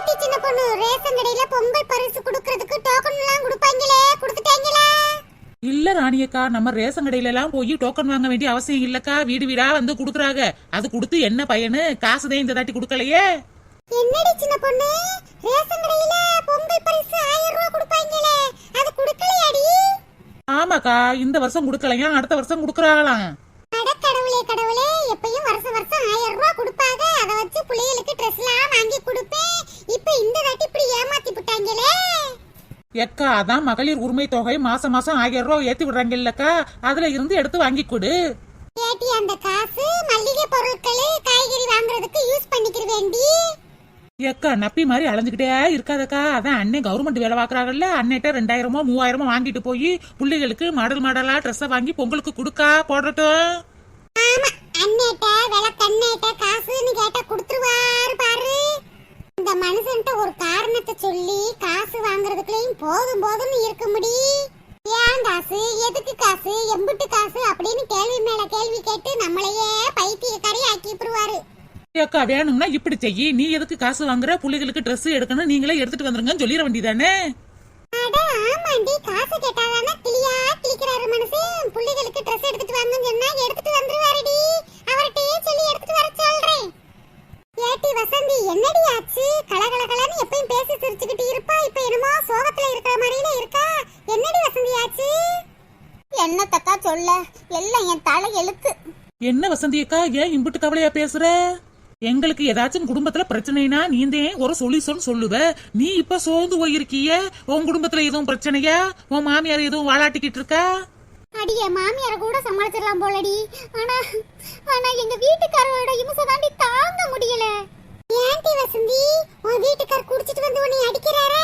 ஏட்டி சின்ன பொண்ணு ரேஷன் கடையில பொங்கல் பரிசு குடுக்கறதுக்கு டோக்கன் எல்லாம் கொடுப்பாங்களே கொடுத்துட்டாங்களா? இல்ல ராணியக்கா நம்ம ரேஷன் கடையில எல்லாம் போய் டோக்கன் வாங்க வேண்டிய அவசியம் இல்லக்கா. வீடு வீடா வந்து குடுக்குறாங்க. அது கொடுத்து என்ன பயனு? காசுதான் இந்த தாட்டி கொடுக்கலையே. என்னடி சின்ன பொண்ணு? ரேஷன் கடையில பொங்கல் பரிசு ஆயிரம் ரூபாய் கொடுப்பாங்களே அது கொடுக்கலையாடி? ஆமாக்கா இந்த வருஷம் கொடுக்கலையா? அடுத்த வருஷம் கொடுக்குறாங்களாம். அட கடவுளே கடவுளே எப்பயும் வருஷம் வருஷம் ஆயிரம் ரூபாய் கொடுப்பாங்க. அதை வச்சு பிள்ளைகளுக்கு ட்ரெஸ் எல்லாம் வாங்கி கொடுப்பேன். இப்ப இந்த தாட்டி இப்படி ஏமாத்தி விட்டாங்களே எக்கா அதான் மகளிர் உரிமை தொகை மாசம் மாசம் ஆயிரம் ரூபாய் ஏத்தி விடுறாங்க இல்லக்கா அதுல இருந்து எடுத்து வாங்கி கொடு. ஏட்டி அந்த காசு மல்லிகை பொருட்கள் காய்கறி வாங்குறதுக்கு யூஸ் பண்ணிக்கிற வேண்டி எக்கா நப்பி மாதிரி அலைஞ்சுக்கிட்டே இருக்காதக்கா. அதான் அண்ணன் கவர்மெண்ட் வேலை பாக்குறாங்கல்ல அன்னைட்ட ரெண்டாயிரமோ மூவாயிரமோ வாங்கிட்டு போய் பிள்ளைகளுக்கு மாடல் மாடலா ட்ரெஸ்ஸை வாங்கி பொங்கலுக்கு கொடுக்கா போடட்டும் ஆமா அண்ணேட்ட விளக்கண்ணேட்ட காசுன்னு கேட்டா கொடுத்துருவாரு பாரு. இந்த மனுஷன்ட்ட ஒரு காரணத்தை சொல்லி காசு வாங்குறதுக்குள்ளேயும் போதும் போதும்னு இருக்க முடி. ஏன் காசு? எதுக்கு காசு? எம்புட்டு காசு? அப்படின்னு கேள்வி மேல கேள்வி கேட்டு நம்மளையே பைத்தியக்காரி ஆக்கி விட்டுருவாரு. ஏக்கா வேணும்னா இப்படி செய்யி. நீ எதுக்கு காசு வாங்குற? பிள்ளைகளுக்கு Dress எடுக்கணும். நீங்களே எடுத்துட்டு வந்துருங்கன்னு சொல்லிட வேண்டியதானே? அட ஆமாண்டி. காசு கேட்டாதானே கிளியா கிளிக்கிறாரு மனுஷன். புள்ளைகளுக்கு ட்ரெஸ் எடுத்துட்டு வாங்கன்னு சொன்னா எடுத்துட்டு வந்துருவாருடி. அவர்கிட்டயே சொல்லி எடுத்துட்டு ஏட்டி வசந்தி என்னடி ஆச்சு? கலகல கலன்னு எப்பயும் பேசி சிரிச்சுக்கிட்டு இருப்பா. இப்ப என்னமோ சோகத்துல இருக்கிற மாதிரியில இருக்கா. என்னடி வசந்தி ஆச்சு? என்னத்தக்கா சொல்ல? எல்லாம் என் தலை எழுத்து. என்ன வசந்தி அக்கா ஏன் இம்புட்டு கவலையா பேசுற? எங்களுக்கு ஏதாச்சும் குடும்பத்துல பிரச்சனைனா நீந்தே ஒரு சொல்யூஷன் சொல்லுவ. நீ இப்ப சோர்ந்து போயிருக்கிய? உன் குடும்பத்துல எதுவும் பிரச்சனையா? உன் மாமியார் எதுவும் வாலாட்டிக்கிட்டு இருக்கா? அடியே மாமியார கூட சமாளிச்சிடலாம் போலடி. ஆனா ஆனா எங்க வீட்டுக்காரோட இம்சை தாண்டி தாங்க முடியல ஏன்டி வசந்தி உன் வீட்டுக்கார் குடிச்சிட்டு வந்து உன்னை அடிக்கிறாரா?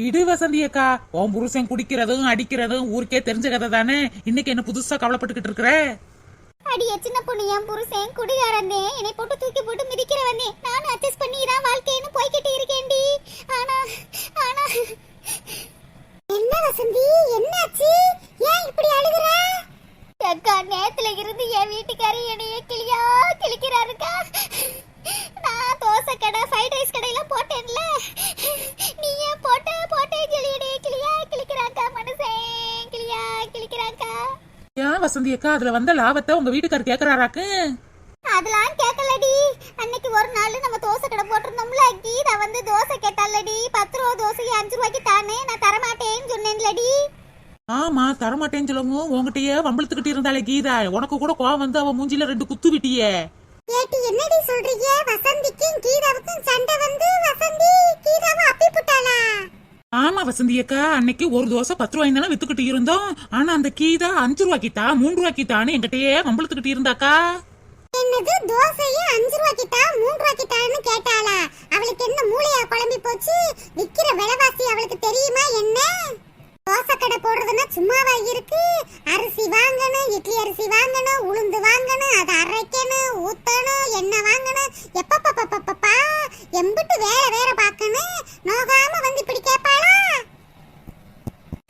இடு வசந்தி அக்கா. உன் புருஷன் குடிக்கிறதும் அடிக்கிறதும் ஊருக்கே தெரிஞ்ச கதை தானே? இன்னைக்கு என்ன புதுசா கவலைப்பட்டுக்கிட்டு இருக்கிற? அடியே சின்ன பொண்ணு என் புருஷன் குடிகாரந்தே என்னை போட்டு தூக்கி போட்டு மிதிக்கிறவனே. நானும் அட்ஜஸ்ட் பண்ணி தான் வாழ்க்கைன்னு போய்கிட்டு இருக்கேன்டி. ஆனா ஆனா. என்ன வசந்தி? என்னாச்சு? ஏன் இப்படி அழுகுற? அக்கா நேத்துல இருந்து என் வீட்டுக்காரி என்னைய வசந்தி அக்கா அதுல வந்த லாபத்தை உங்க வீட்டுக்காரர் கேக்குறாராக்கு? அதெல்லாம் கேட்கலடி அன்னைக்கு ஒரு நாள் நம்ம தோசை கடை போட்டிருந்தோம்ல கீதா வந்து தோசை கேட்டாலடி பத்து ரூபா தோசைக்கு அஞ்சு ரூபாய்க்கு தானே நான் தரமாட்டேன்னு சொன்னேன்லடி. ஆமா தரமாட்டேன்னு சொல்லவும் உங்ககிட்டயே வம்பிழுத்துக்கிட்டு இருந்தாளே கீதா. உனக்கு கூட கோவம் வந்து அவ மூஞ்சில ரெண்டு குத்து விட்டியே. ஏட்டி என்னடி சொல்றீங்க? வசந்திக்கும் கீதாவுக்கும் சண்டை வந்து வசந்தி கீதாவை அப்பி புட்டாளா ஆமா வசந்தி அக்கா அன்னைக்கு ஒரு தோசை பத்து ரூபாய் தானே வித்துக்கிட்டு இருந்தோம். ஆனா அந்த கீதா அஞ்சு ரூபாய்க்கு தா மூன்று ரூபாய்க்கு தான்னு என்கிட்டயே வம்பளத்துக்கிட்டு இருந்தாக்கா. என்னது தோசையே அஞ்சு ரூபாய்க்கு தா மூணு ரூபாய்க்கு தான்னு கேட்டாளா? அவளுக்கு என்ன மூளையா குழம்பி போச்சு? விக்கிற விலைவாசி அவளுக்கு தெரியுமா என்ன? தோசை கடை போடுறதுன்னா சும்மாவா இருக்கு? அரிசி வாங்கணும் இட்லி அரிசி வாங்கணும் உளுந்து வாங்கணும் அதை அரைக்கணும் ஊத்தணும் எண்ணெய் வாங்கணும். எப்பப்பா எம்பிட்டு வேற வேற பார்க்கணும். நோகா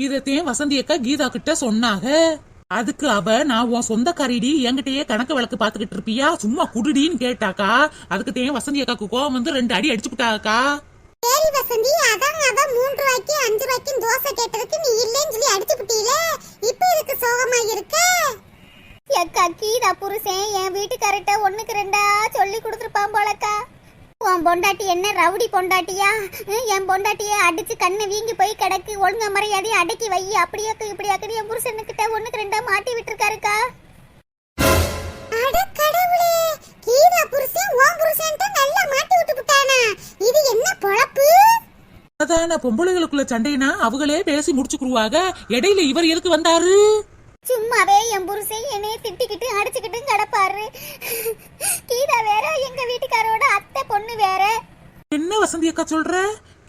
விகிதத்தையும் வசந்தி அக்கா கீதா கிட்ட சொன்னாங்க அதுக்கு அவ நான் உன் சொந்தக்காரிடி என்கிட்டயே கணக்கு வழக்கு பாத்துக்கிட்டு இருப்பியா? சும்மா குடுடின்னு கேட்டாக்கா. அதுக்கு தேன் வசந்தி அக்காக்கு கோவம் வந்து ரெண்டு அடி அடிச்சுட்டாக்கா சரி வசந்தி அதான் அவ மூன்று ரூபாய்க்கு அஞ்சு ரூபாய்க்கு தோசை கேட்டதுக்கு நீ இல்லைன்னு சொல்லி அடிச்சு விட்டீல. இப்ப இதுக்கு சோகமா இருக்க? அக்கா கீதா புருஷன் என் வீட்டுக்காரட்ட ஒண்ணுக்கு ரெண்டா சொல்லி கொடுத்துருப்பான் போலக்கா. உன் பொண்டாட்டி என்ன ரவுடி பொண்டாட்டியா? ஹம், என் பொண்டாட்டிய அடிச்சு கண்ணை வீங்கி போய் கிடக்கு. ஒழுங்க மரியாதையை அடக்கி வை. அப்படியாக்கு இப்படியாக்கு என் புருஷனுக்கிட்ட ஒண்ணுக்கு ரெண்டா மாட்டி விட்டுருக்காருக்கா. அட கடவுளே கீதா புருஷன் உன் புருஷன்ட்ட நல்லா மாட்டி விட்டு விட்டானா? இது என்ன பொழப்பு? அதான பொம்பளைகளுக்குள்ள சண்டைனா அவங்களே பேசி முடிச்சுக்குருவாங்க இடையில இவர் எதுக்கு வந்தாரு? சும்மாவே என் புருஷன் என்னைய திட்டிக்கிட்டு அடிச்சுக்கிட்டு கிடப்பாரு. கீதா வேற எங்க வீட்டுக்காரோட அத்தை பொண்ணு வேற. என்ன வசந்தி அக்கா சொல்ற?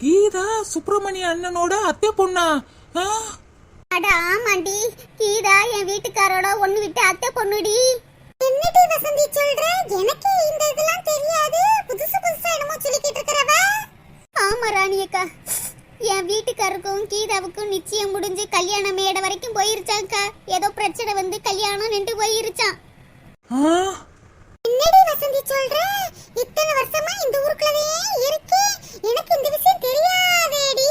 கீதா சுப்பிரமணிய அண்ணனோட அத்தை பொண்ணா? அட ஆமாண்டி. கீதா என் வீட்டுக்காரோட ஒண்ணு விட்டு அத்தை பொண்ணுடி. என்னடி வசந்தி சொல்ற? எனக்கு இந்த இதெல்லாம் தெரியாது. புதுசு புதுசா என்னமோ சொல்லிக்கிட்டு இருக்கிறவ. ஆமா ராணி அக்கா. என் வீட்டுக்காருக்கும் கீதாவுக்கும் நிச்சயம் முடிஞ்சு கல்யாணம் மேடை வரைக்கும் போயிருச்சாக்கா? ஏதோ பிரச்சனை வந்து கல்யாணம் நின்று போயிருச்சான் என்னடி வசந்தி சொல்ற? இத்தனை வருஷமா இந்த ஊருக்குள்ளவே இருக்கு. எனக்கு இந்த விஷயம் தெரியாதேடி.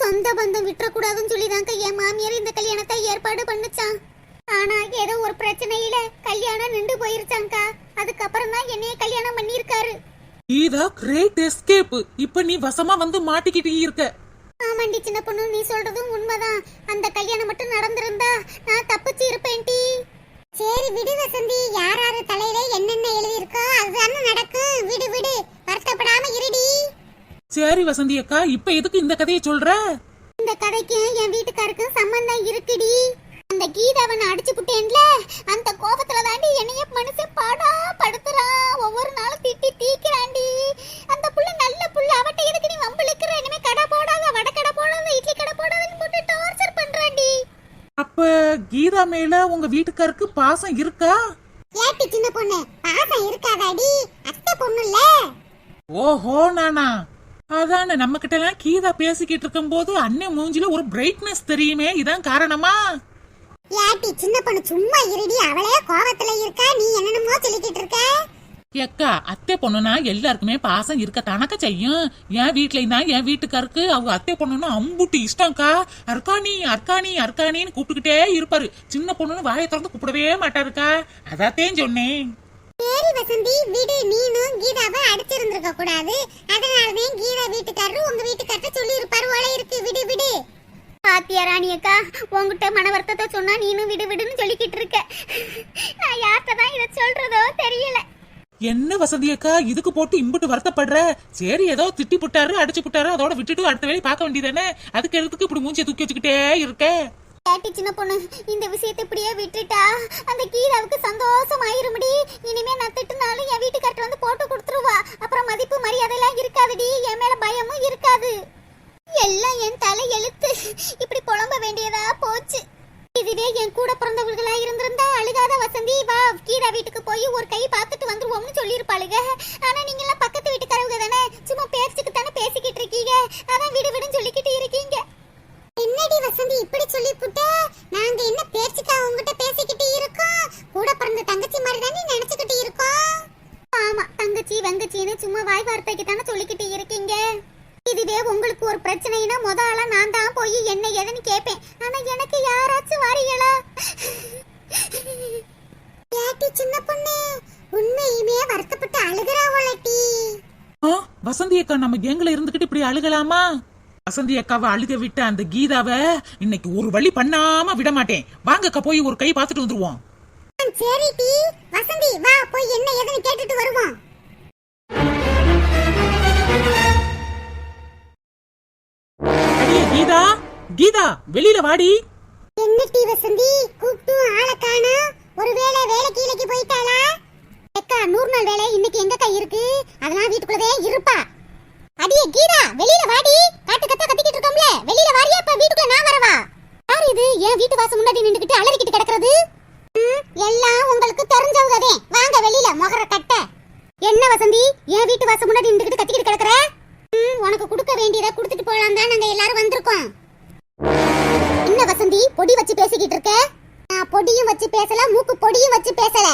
சொந்த பந்தம் விட்டுறக்கூடாதுன்னு சொல்லிதாங்க என் மாமியார் இந்த கல்யாணத்தை ஏற்பாடு பண்ணுச்சான் ஆனா ஏதோ ஒரு பிரச்சனையில கல்யாணம் நின்று போயிருச்சாங்கா அதுக்கப்புறம் தான் என்னைய கல்யாணம் பண்ணியிருக்காரு. கீதா கிரேட் எஸ்கேப் இப்ப நீ வசமா வந்து மாட்டிக்கிட்டு இருக்க. ஆமாண்டி சின்ன பொண்ணு நீ சொல்றதும் உண்மைதான். அந்த கல்யாணம் மட்டும் நடந்திருந்தா நான் தப்பிச்சு இருப்பேன் டி. சரி விடு வசந்தி. யார் யாரு தலையில என்னென்ன எழுதி இருக்கோ அதுதானே நடக்கும். விடு விடு. வருத்தப்படாம இருடி சரி வசந்தி அக்கா இப்ப எதுக்கு இந்த கதையை சொல்ற? இந்த கதைக்கு என் வீட்டுக்காருக்கும் சம்பந்தம் இருக்குடி அந்த கீதாவை நான் அடிச்சு புட்டேன்ல அந்த கோபத்துல தாண்டி என்னைய மனுஷன் பாடா படுத்துறான் ஒவ்வொரு நாளும் திட்டி தீக்கிறாண்டி. அந்த புள்ள நல்ல புள்ள அவட்ட எதுக்கு நீ வம்பிழுக்கிற இனிமே கடை போடாத வடை கடை போடாத இட்லி கடை போடாதன்னு போட்டு டார்ச்சர் பண்றாண்டி. அப்ப கீதா மேல உங்க வீட்டுக்காருக்கு பாசம் இருக்கா? ஏட்டி சின்ன பொண்ணு பாசம் இருக்காதாடி? அத்தை பொண்ணுல்ல. ஓஹோ நானா. அதானே நம்ம கிட்ட எல்லாம் கீதா பேசிக்கிட்டு இருக்கும்போது அண்ணன் மூஞ்சில ஒரு பிரைட்னஸ் தெரியுமே இதான் காரணமா? ஏட்டி சின்ன பொண்ணு சும்மா இருடி அவளே கோபத்துல இருக்கா நீ என்னென்னமோ சொல்லிக்கிட்டு இருக்க? எக்கா அத்தை பொண்ணுனா எல்லாருக்குமே பாசம் இருக்க தனக்க செய்யும்? என் வீட்ல தான் என் வீட்டுக்காருக்கு அவங்க அத்தை பொண்ணுன்னா அம்புட்டு இஷ்டம்க்கா. அர்க்காணி அர்க்காணி அர்க்காணின்னு கூப்பிட்டுக்கிட்டே இருப்பாரு. சின்ன பொண்ணுன்னு வாயை திறந்து கூப்பிடவே மாட்டாருக்கா. அதாத்தேன் சொன்னேன். சரி வசந்தி விடு நீனும் கீதாவை அடிச்சிருந்திருக்க கூடாது. அதனாலதான் கீதா வீட்டுக்காரரு உங்க வீட்டுக்காரர்ட்ட சொல்லி இருப்பாரு போல இருக்கு. விடு விடு. பாத்தியா ராணி அக்கா? உங்ககிட்ட மன வருத்தத்தை சொன்னா நீனும் விடு விடுன்னு சொல்லிக்கிட்டு இருக்க. நான் யார்கிட்ட தான் இதை சொல்றதோ தெரியல. என்ன வசதி அக்கா? இதுக்கு போட்டு இம்புட்டு வருத்தப்படுற? சரி ஏதோ திட்டி புட்டாரு அடிச்சு புட்டாரு அதோட விட்டுட்டு அடுத்த வேலையை பார்க்க வேண்டியதானே அதுக்கு எதுக்கு இப்படி மூஞ்சியை தூக்கி வச்சுக்கிட்டே இருக்க? ஏட்டி சின்ன பொண்ணு இந்த விஷயத்தை இப்படியே விட்டுட்டா அந்த கீதாவுக்கு சந்தோஷம் ஆயிருமுடி இனிமே நான் திட்டுனாலும் என் வீட்டுக்கார்ட்ட வந்து போட்டு கொடுத்துருவா. அப்புறம் மதிப்பு மரியாதை எல்லாம் இருக்காதுடி. என் மேல பயமும் என் தலை எழுத்து. இப்படி புலம்ப வேண்டியதா போச்சு. இதுவே என் கூட பிறந்தவர்களா இருந்திருந்தா அழுகாத வசந்தி வா கீதா வீட்டுக்கு போய் ஒரு கை பார்த்துட்டு வந்துருவோம்னு சொல்லியிருப்பாளுங்க ஆனா நீங்க எல்லாம் பக்கத்து வீட்டுக்காரவங்க தானே? சும்மா பேச்சுக்கு தானே பேசிக்கிட்டு இருக்கீங்க. அதான் விடு விடுன்னு சொல்லிக்கிட்டு இருக்கீங்க. என்னடி வசந்தி இப்படி சொல்லி புட்ட நாங்க என்ன பேச்சுக்கா உங்ககிட்ட பேசிக்கிட்டு இருக்கோம்? கூட பிறந்த தங்கச்சி மாதிரி தானே நினைச்சுக்கிட்டு இருக்கோம்? ஆமா தங்கச்சி வெங்கச்சின்னு சும்மா வாய் வார்த்தைக்கு தானே சொல்லிக்கிட்டு இருக்கீங்க. இதுவே உங்களுக்கு ஒரு பிரச்சனைனா முத ஆளா நான் தான் போய் என்ன ஏதுன்னு கேட்பேன் ஆனா எனக்கு யாராச்சும் வாரீங்களா? ஏட்டி சின்ன பொண்ணு உண்மையுமே வருத்தப்பட்டு அழுகிறா போலட்டி ஆ, வசந்தி அக்கா நம்ம கேங்ல இருந்துகிட்டு இப்படி அழுகலாமா? வசந்தி அக்காவை அழுக விட்ட அந்த கீதாவை இன்னைக்கு ஒரு வழி பண்ணாம விட மாட்டேன். வாங்க அக்கா போய் ஒரு கை பார்த்துட்டு வந்துருவோம். சரி டி. வசந்தி வா போய் என்ன ஏதுன்னு கேட்டுட்டு வருவோம். கீதா கீதா வெளியில வாடி. என்ன டி வசந்தி கூப்பிட்டு ஆளை காணா. ஒருவேளை வேலை கீழக்கு போயிட்டாளா? அக்கா நூறு நாள் வேலை இன்னைக்கு எங்கக்கா இருக்கு? அதெல்லாம் வீட்டுக்குள்ளதே இருப்பா. அடியே கீதா வெளியில வாடி. காட்டு கத்த கத்திக்கிட்டு இருக்கோம்ல. வெளியில வாரியா இப்ப வீட்டுக்குள்ள நான் வரவா? யார் இது? என் வீட்டு வாசல் முன்னாடி நின்றுகிட்டு அலறிக்கிட்டு கிடக்குறது? எல்லாம் உங்களுக்கு தெரிஞ்சவங்கதே வாங்க வெளியில முகர கட்ட. என்ன வசந்தி? என் வீட்டு வாசல் முன்னாடி நின்றுகிட்டு கத்திக்கிட்டு கிடக்குற? உனக்கு கொடுக்க வேண்டியதை கொடுத்துட்டு போலாம் தான் நாங்க எல்லாரும் வந்திருக்கோம். என்ன வசந்தி பொடி வச்சு பேசிக்கிட்டு இருக்க? நான் பொடியும் வச்சு பேசல மூக்கு பொடியும் வச்சு பேசல.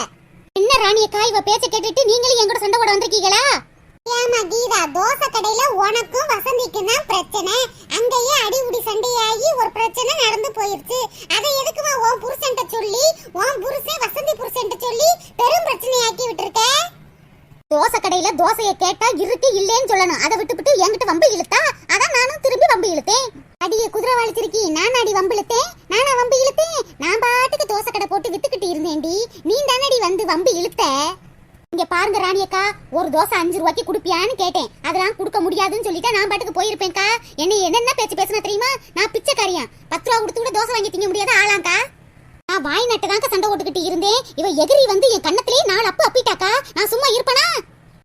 என்ன ராணியக்கா இவ பேச கேட்டுட்டு நீங்களும் என் கூட சண்டை போட வந்திருக்கீங்களா? ஏமா கீதா தோசை கடையில உனக்கும் வசந்திக்கும் தான் பிரச்சனை. அங்கேயே அடிமுடி சண்டையாகி ஒரு பிரச்சனை நடந்து போயிருச்சு. அதை எதுக்குமா உன் புருஷன்ட்ட சொல்லி உன் புருஷன் வசந்தி புருஷன்ட்ட சொல்லி பெரும் பிரச்சனையாக்கி விட்டுருக்க? தோசை கடையில தோசைய கேட்டா இருக்கு இல்லேன்னு சொல்லணும். அதை விட்டுவிட்டு என்கிட்ட வம்பு இழுத்தா? அதான் நானும் திரும்பி வம்பு இழுத்தேன். அடிய குதிரை வாழிச்சிருக்கி நான் அடி வம்பு இழுத்தேன்? நானா வம்பு இழுத்தேன்? நான் பாட்டுக்கு தோசை கடை போட்டு வித்துக்கிட்டு இருந்தேன்டி. நீ தானடி வந்து வம்பு இழுத்த? இங்க பாருங்க ராணியக்கா ஒரு தோசை அஞ்சு ரூபாய்க்கு குடுப்பியான்னு கேட்டேன். அதெல்லாம் கொடுக்க முடியாதுன்னு சொல்லிட்டு நான் பாட்டுக்கு போயிருப்பேன்க்கா. என்ன என்னென்ன பேச்சு பேசுனா தெரியுமா? நான் பிச்சைக்காரியா. பத்து ரூபா கொடுத்து கூட தோசை வாங்கி திங்க முடியாத ஆளாங்க நட்டு வாய் சண்டை ஓட்டுக்கிட்டு இருந்தேன் இவ எகிரி வந்து என் கண்ணத்திலே நாலு அப்பு அப்பிட்டாக்கா? நான் சும்மா இருப்பனா?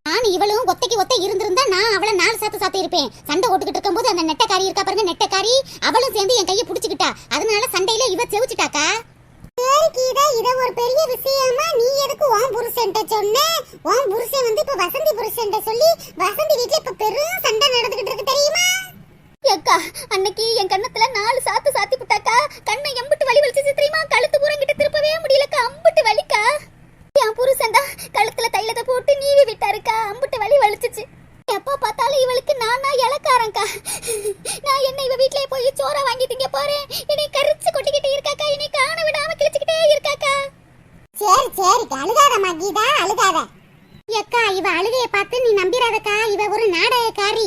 நான் இவளும் ஒத்தைக்கு ஒத்தை இருந்திருந்தா நான் அவளை நாலு சாத்து சாத்து இருப்பேன். சண்டை ஓட்டுக்கிட்டு இருக்கும்போது அந்த நெட்டக்காரி இருக்கா பாருங்க நெட்டக்காரி. அவளும் சேர்ந்து என் கையை புடிச்சுக்கிட்டா. அதனால சண்டையில இவ செவிச்சிட்டாக்கா? கீதா இத ஒரு பெரிய விஷயமா நீ எதுக்கு உன் புருஷன்ட்ட சொன்ன? உன் புருஷன் வந்து இப்ப வசந்தி புருஷன்ட்ட சொல்லி வசந்தி வீட்ல இப்ப பெரும் சண்டை நடந்துகிட்டு இருக்கு தெரியுமா அக்கா அன்னைக்கு என் கண்ணத்துல நாலு சாத்து சாத்தி புட்டாக்கா கண்ணை எம்பிட்டு வலி வலிச்சு தெரியுமா கழுத்து பூரங்கிட்டு திருப்பவே முடியலக்கா அம்பிட்டு வலிக்கா என் புருஷன் தான் கழுத்துல தைலத்தை போட்டு நீவி விட்டாருக்கா அம்பிட்டு வலி வலிச்சுச்சு எப்ப பார்த்தாலும் இவளுக்கு நானா இலக்காரங்க்கா நான் என்ன இவ வீட்லயே போய் சோறா வாங்கி திங்க போறேன் என்னை கரிச்சு கொட்டிக்கிட்டு இருக்காக்கா என்னை காண விடாம கிழிச்சுக்கிட்டே இருக்காக்கா சரி சரி அழுகாதம்மா கீதா. அழுகாத ஏக்கா இவ அழுகைய பார்த்து நீ நம்பிராதக்கா இவ ஒரு நாடகக்காரி.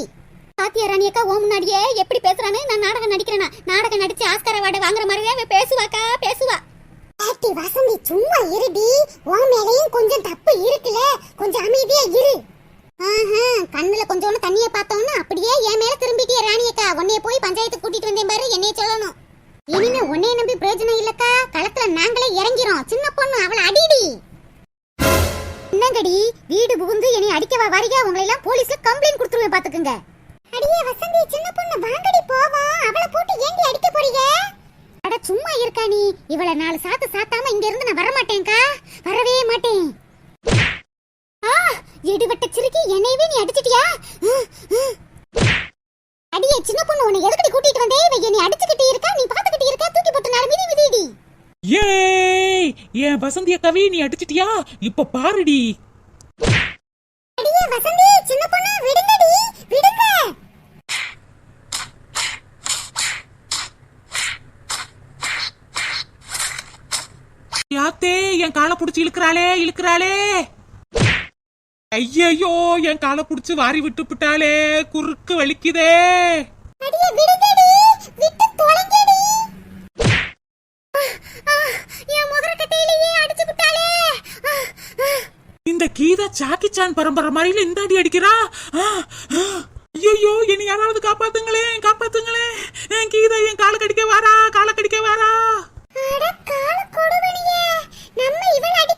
பாத்தியா ராணி அக்கா ஓ முன்னாடியே எப்படி பேசுறானு? நான் நாடகம் நடிக்கிறேனா? நாடகம் நடிச்சு ஆஸ்கார அவார்டு வாங்குற மாதிரியே அவ பேசுவாக்கா பேசுவா. ஏட்டி வசந்தி சும்மா இருடி. உன் மேலயும் கொஞ்சம் தப்பு இருக்குல கொஞ்சம் அமைதியா இரு. ஆஹா, கண்ணுல கொஞ்சோண்டு தண்ணிய பார்த்தோம்னா அப்படியே என் மேல திரும்பிட்டிய ராணியக்கா. உன்னைய போய் பஞ்சாயத்து கூட்டிட்டு வந்தேன் பாரு என்னைய சொல்லணும். இனிமே உன்னைய நம்பி பிரயோஜனம் இல்லக்கா. களத்துல நாங்களே போவா அடிக்கவா உங்களை எல்லாம் போலீஸ்ல கம்ப்ளைண்ட் கொடுத்துருவேன் பாத்துக்கங்க. அடியே வசந்தி சின்ன பொண்ணு வாங்கடி போவா. அவளை போட்டு ஏண்டி அடிக்க போறீங்க? அட சும்மா இருக்கா நீ? இவள நாலு சாத்து சாத்தாம இங்க இருந்து நான் வர மாட்டேன்க்கா வரவே மாட்டேன். ஆ எடுபட்ட சிறுக்கி என்னையவே நீ அடிச்சிட்டியா? அடியே சின்ன பொண்ணு உன்னை எதுக்கடி கூட்டிட்டு வந்தே? இவ என்னை அடிச்சுக்கிட்டு இருக்கா? நீ பாத்துக்கிட்டு இருக்கா? தூக்கி போட்டு நாலு மிதி மிதிடி. ஏய் ஏன் வசந்தி கவி நீ அடிச்சிட்டியா? இப்ப பாருடி. யாத்தே என் காலை புடிச்சு இழுக்கிறாளே இழுக்கிறாளே. ஐயையோ என் காலை புடிச்சு வாரி விட்டு விட்டாளே குறுக்கு வலிக்குதே. இந்த கீதா சாக்கி சான் பரம்பரை மாதிரில இந்த அடி அடிக்கிறா? ஐயோ என்னை யாராவது காப்பாத்துங்களே காப்பாத்துங்களேன் காப்பாத்துங்களேன் கீதா என் காலை கடிக்க வாரா காலை கடிக்க வாரா. கால கொடுவனியே. நம்ம இவள் அடி